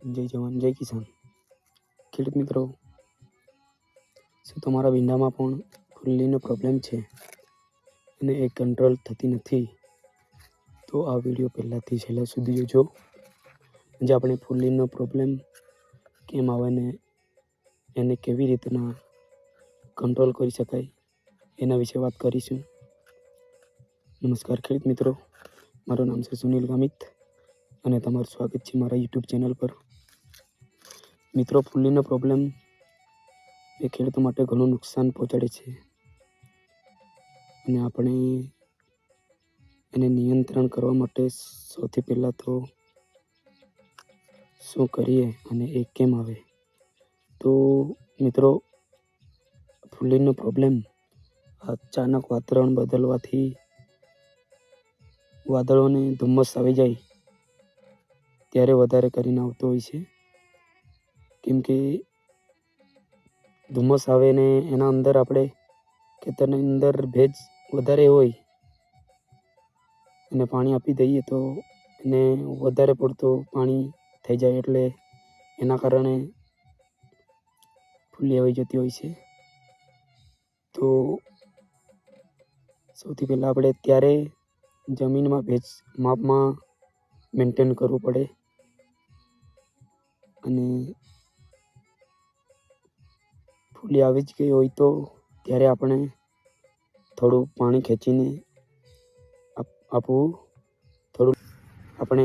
જય જવાન, જય કિસાન. ખેડૂત મિત્રો, શું તમારા ભીંડામાં પણ ફૂલ્લીનો પ્રોબ્લેમ છે અને એ કંટ્રોલ થતી નથી? તો આ વીડિયો પહેલાંથી છેલ્લા સુધી જોજો. જે આપણે ફૂલ્લીનો પ્રોબ્લેમ કેમ આવે ને એને કેવી રીતના કંટ્રોલ કરી શકાય એના વિશે વાત કરીશું. નમસ્કાર ખેડૂત મિત્રો, મારું નામ છે સુનિલ ગામિત અને તમારું સ્વાગત છે મારા યુટ્યુબ ચેનલ પર. મિત્રો, ફૂલીનો પ્રોબ્લેમ એ ખેડૂતો માટે ઘણું નુકસાન પહોંચાડે છે. અને આપણે એને નિયંત્રણ કરવા માટે સૌથી પહેલાં તો શું કરીએ અને એ કેમ આવે? તો મિત્રો, ફૂલીનો પ્રોબ્લેમ અચાનક વાતાવરણ બદલવાથી વાદળોને ધુમ્મસ આવી જાય, ત્યારે વધારે કરીને આવતો હોય છે. કેમ કે ધુમ્મસ આવે ને એના અંદર આપણે ખેતરની અંદર ભેજ વધારે હોય અને પાણી આપી દઈએ તો એને વધારે પડતું પાણી થઈ જાય એટલે એના કારણે ફૂલી આવી જતી હોય છે. તો સૌથી પહેલાં આપણે ત્યારે જમીનમાં ભેજ માપમાં મેન્ટેન કરવું પડે અને ફૂલી આવી જ ગઈ હોય તો ત્યારે આપણે થોડું પાણી ખેંચીને આપ- આપવું. થોડું આપણે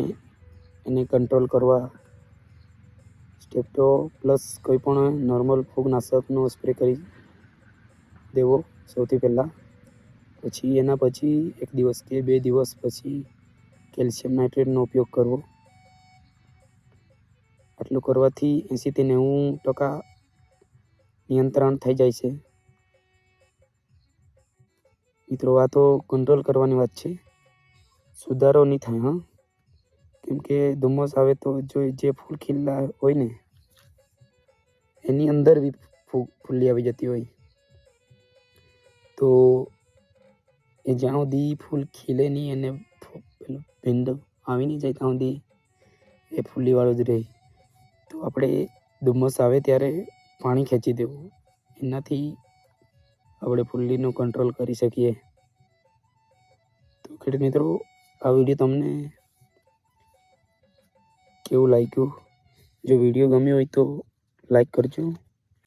એને કંટ્રોલ કરવા. સ્ટેપ્ટો પ્લસ કોઈ પણ નોર્મલ ફૂગનાશકનો સ્પ્રે કરી દેવો સૌથી પહેલાં. પછી એના પછી એક દિવસ કે બે દિવસ પછી કેલ્શિયમ નાઇટ્રેટનો ઉપયોગ કરવો. આટલું કરવાથી એંશીથી નેવું ટકા નિયંત્રણ થઈ જાય છે. મિત્રો, આ તો કંટ્રોલ કરવાની વાત છે. સુધારો નહીં થાય, હા. કેમ કે ધુમ્મસ આવે તો જો જે ફૂલ ખીલ્લા હોય ને, એની અંદર બી ફૂ, ફૂલ્લી આવી જતી હોય. તો એ જ્યાં સુધી ફૂલ ખીલે નહીં અને પેલું ભીંડો આવી નહીં જાય ત્યાં સુધી એ ફૂલ્લીવાળું જ રહે. તો આપણે ધુમ્મસ આવે ત્યારે પાણી ખેંચી દેવું. એનાથી આપણે ફૂલ્લીનો કંટ્રોલ કરી શકીએ. તો ખેડૂત મિત્રો, આ વીડિયો તમને કેવું લાગ્યું? જો વીડિયો ગમ્યો હોય તો લાઈક કરજો.